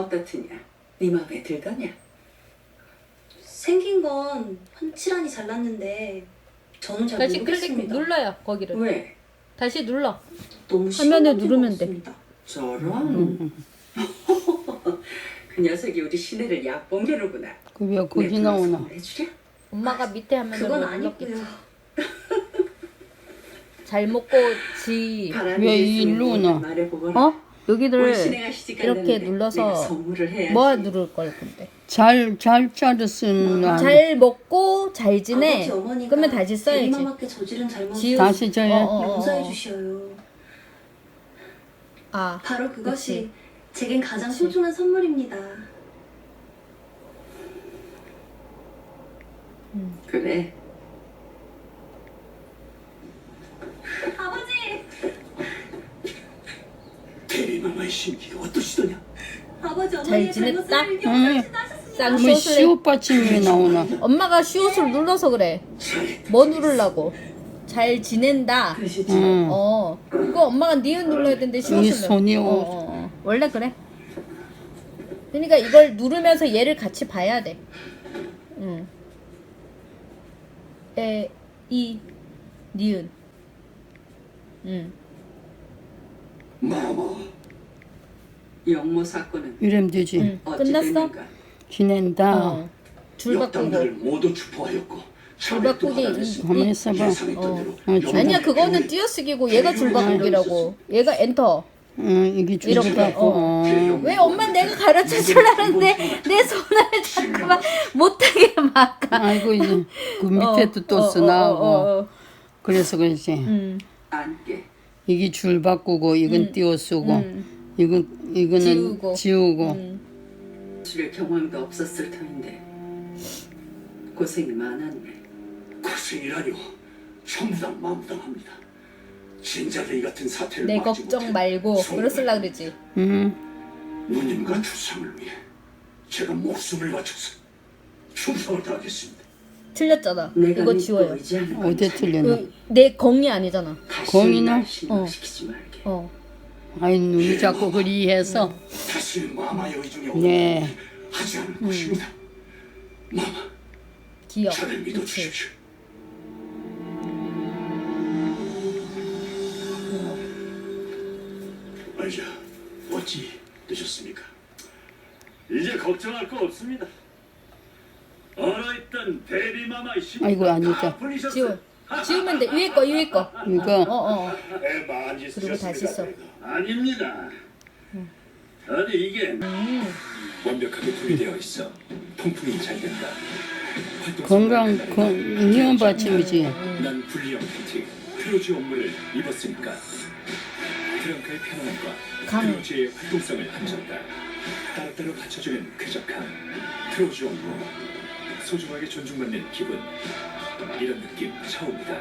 어떻느냐? 네 마음에 들더냐? 생긴 건 훤칠하니 잘났는데 저는 잘 다시 클릭 모르겠습니다. 눌러요 거기를. 왜? 다시 눌러. 너무 화면에 심한 누르면 돼. 것 같습니다. 저런. 그 녀석이 우리 시내를 약봉개로구나. 그왜 거기 나오나? 해주랴? 엄마가 밑에 화면을 그건 눌렀겠지. 아니고요. 잘 먹고 지. 바람이 왜 있으면 일로 오나? 말해보거라. 어? 여기를 이렇게 눌러서. 뭐 누를 걸 근데. 잘 잘 자르스나 잘 먹고 잘 지내. 그러면 다시 써야지. 지우- 다시 져야 어, 어, 어. 용서해 주시어요. 아 바로 그것이 그치. 제겐 가장 소중한 선물입니다. 그래. 아버지! 심기가 어떠시더냐? 아버지 잘 어머니의 지냈다? 잘못을 응. 하셨습니다. 쌍뭐 해. 시옷받침이 나오나? 엄마가 슈옷을 눌러서 그래. 뭐 누르려고? 잘 지낸다. 그러시지. 응. 어. 그거 엄마가 니은 눌러야 되는데 슈옷을. 이 손이 눌러. 어, 어, 어. 원래 그래. 그러니까 이걸 누르면서 얘를 같이 봐야 돼. 응. 에, 이, 니은. 응. 마마, 영모 사건은 이러면 되지. 응. 어찌 끝났어? 됐는가? 지낸다. 어. 줄 역당들을 바꾸고. 모두 추포하였고 줄 바꾸기 이- 가만 있어봐. 예상했던 어. 대로 어, 줄 아니야 그거는 띄어쓰기고 얘가 줄 바꾸기라고. 얘가 엔터. 응, 이게 이렇게, 줄받고. 어. 어. 왜 엄마 내가 가르쳐 주려는데 내 손을 자꾸만 못하게 막아. 아이고 이제 그 밑에도 또 어, 쓰나고. 어, 어, 어. 그래서 그렇지. 음, 안게. 이게 줄 바꾸고 이건 띄어쓰고 음, 이건 이거는 지우고. 지우고. 음. 줄 경험도 없었을 터인데 고생이 많았네. 고생이라뇨. 전부 다 마무당합니다. 진자레이 같은 사태를 내 막지 걱정 못해 말고 그랬을라 그러지. 응. 누님과 주상을 위해 제가 목숨을 바쳐서 충성을 다하겠습니다. 틀렸잖아. 내가 이거 믿고 지워요. 의지하는 건 어디 틀렸나? 그, 내 공이 아니잖아. 공이나? 다시는 실망시키지 말게. 어. 아이 눈이 자꾸 그리해서 다시 마마의 의중에 네. 오르기 하지 않을 것입니다. 마마, 기억. 저를 그치. 믿어주십시오. 아이자, 어찌 되셨습니까? 이제 걱정할 거 없습니다. 얼어있던 대리마마의 심 아이고, 아니다. 다 풀리셨어요. 지워. 지우면 돼. 위에 거, 위에 거. 이거 어, 어. 애 많이 그리고 다시 써. 아닙니다. 아니 이게 완벽하게 분리되어 있어. 통풍이 잘 된다. 활동 건강 건 인형 받침이지. 난 분리형 팬티 크루즈 업무를 입었으니까 트렁크의 편안함과 강. 크루즈의 활동성을 한정다 따로따로 갖춰주는 쾌적함 크루즈 업무 소중하게 존중받는 기분 이런 느낌 처음이다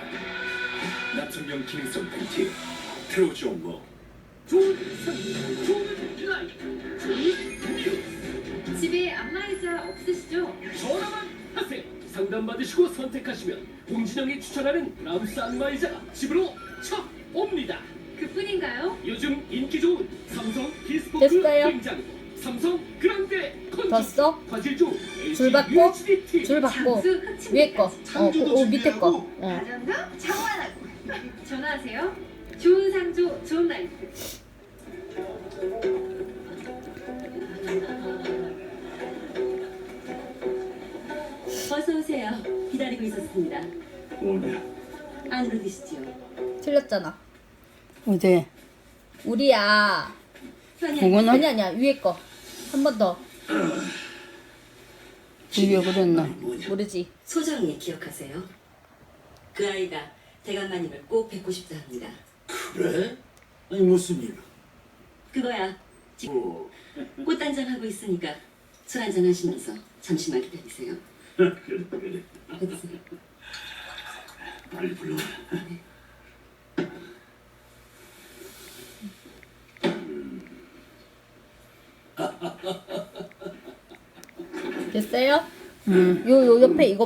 남성용 기능성 팬티 크루즈 업무 집에 안마의자 없으시죠? 전화만 하세요. 상담 받으시고 선택하시면 홍진영이 추천하는 람스 안마의자가 집으로 쳐 옵니다. 그뿐인가요? 요즘 인기 좋은 삼성 디스포크 됐어요? 냉장고, 삼성 그랑데 써? 화질조 줄 받고, 줄 받고. 위에 거. 어, 그, 어, 밑에 거. 어. 가정과 장만하고 전화하세요. 좋은 상조, 좋은 라이프. 어서 오세요. 기다리고 있었습니다. 오늘 안으로 드시죠. 틀렸잖아. 어디? 우리야. 그거는 아니, 아니야. 위에 거. 한 번 더. 왜 그랬나? 모르지. 소정이 기억하세요? 그 아이가 대감마님을 꼭 뵙고 싶다 합니다. 그래? 아니 무슨 일? 그거야. 지금 뭐 꽃단장 하고 있으니까 술 한잔 하시면서 잠시만 기다리세요. 그래 그래 어디세요? 빨리 불러 됐어요? 응. 요, 요 옆에 이거,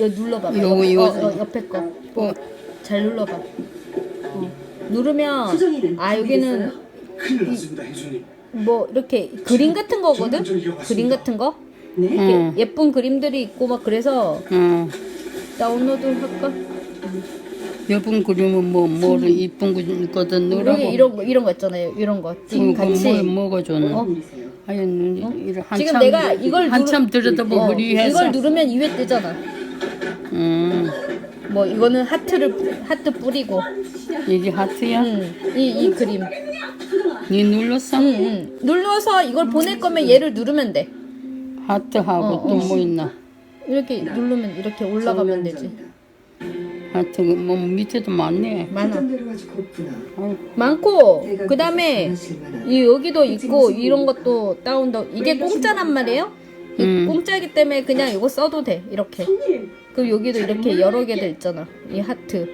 요 눌러봐봐. 이거. 거, 어, 옆에 거. 뭐잘 눌러봐. 어. 누르면, 아, 여기는? 큰일 났습니다 혜주님 뭐 이렇게 그림 같은 거거든. 그림 같은 거. 네? 이렇게 응. 예쁜 그림들이 있고 막 그래서 응. 다운로드 할까? 예쁜 그림은 뭐 뭐를 이쁜 거든 여기 넣으라고. 이런 거 이런 거 있잖아요. 이런 거 지금 같이 뭐 먹어줘는. 어? 분이세요? 아유, 이런 한참 지금 내가 이걸 누르- 한참 들여다보고 어. 이걸 누르면 이회 뜨잖아. 음, 뭐 이거는 하트를 하트 뿌리고, 이게 하트야? 음, 이 이 그림, 니 눌렀어? 음, 음. 눌러서 이걸 보낼 거면 얘를 누르면 돼. 하트하고 어, 또 어. 뭐 있나? 이렇게 누르면 이렇게 올라가면 되지. 하트 뭐 밑에도 많네. 많아, 내려가지고. 아유, 많고 내가 그 다음에 그래서 잘하실 만한 이 여기도 있고 이런 것도 다운도 이게 공짜란 말이에요. 이 음. 공짜기 때문에 그냥 이거 써도 돼 이렇게. 그리고 여기도 이렇게 여러 개들 있잖아. 이 하트.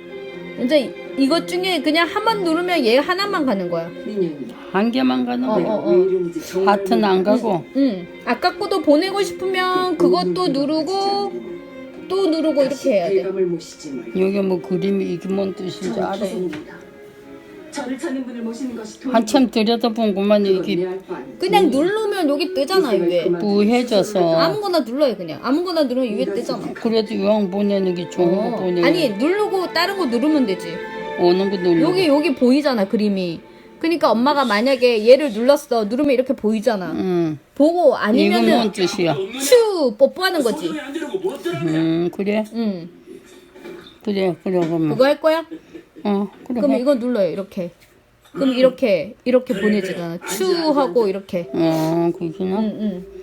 이제 이것 중에 그냥 한번 누르면 얘 하나만 가는 거야. 민영이. 한 개만 가는 어, 거야. 어, 어. 왜 이러는지 정말 하트는 안 가고. 응. 아까 거도 보내고 싶으면 그것도 누르고 또 누르고 이렇게 해야 돼. 대감을 모시지 말고. 여기 뭐 그림이 이게 뭔 뜻인지 알아. 저를 찾는 분을 모시는 것이 돈. 한참 들여다본구만 이게. 그냥 누르면 여기 뜨잖아 위에. 부해져서. 아무거나 눌러요 그냥. 아무거나 누르면 위에 뜨잖아. 그래도 이왕 보내는 게 좋은 거 어. 보내. 아니 누르고 다른 거 누르면 되지. 오는 거 눌러. 여기 여기 보이잖아 그림이. 그러니까 엄마가 만약에 얘를 눌렀어 누르면 이렇게 보이잖아. 응. 보고 이건 아니면은 뭔 뜻이야? 츄 뽀뽀하는 거지. 음, 그래? 응. 그래, 그래, 그러면. 그거 할 거야? 어, 그래. 그럼 해. 이거 눌러요 이렇게. 그럼 이렇게 이렇게 보내지잖아. 츄 하고 이렇게. 어, 그렇구나. 응 응.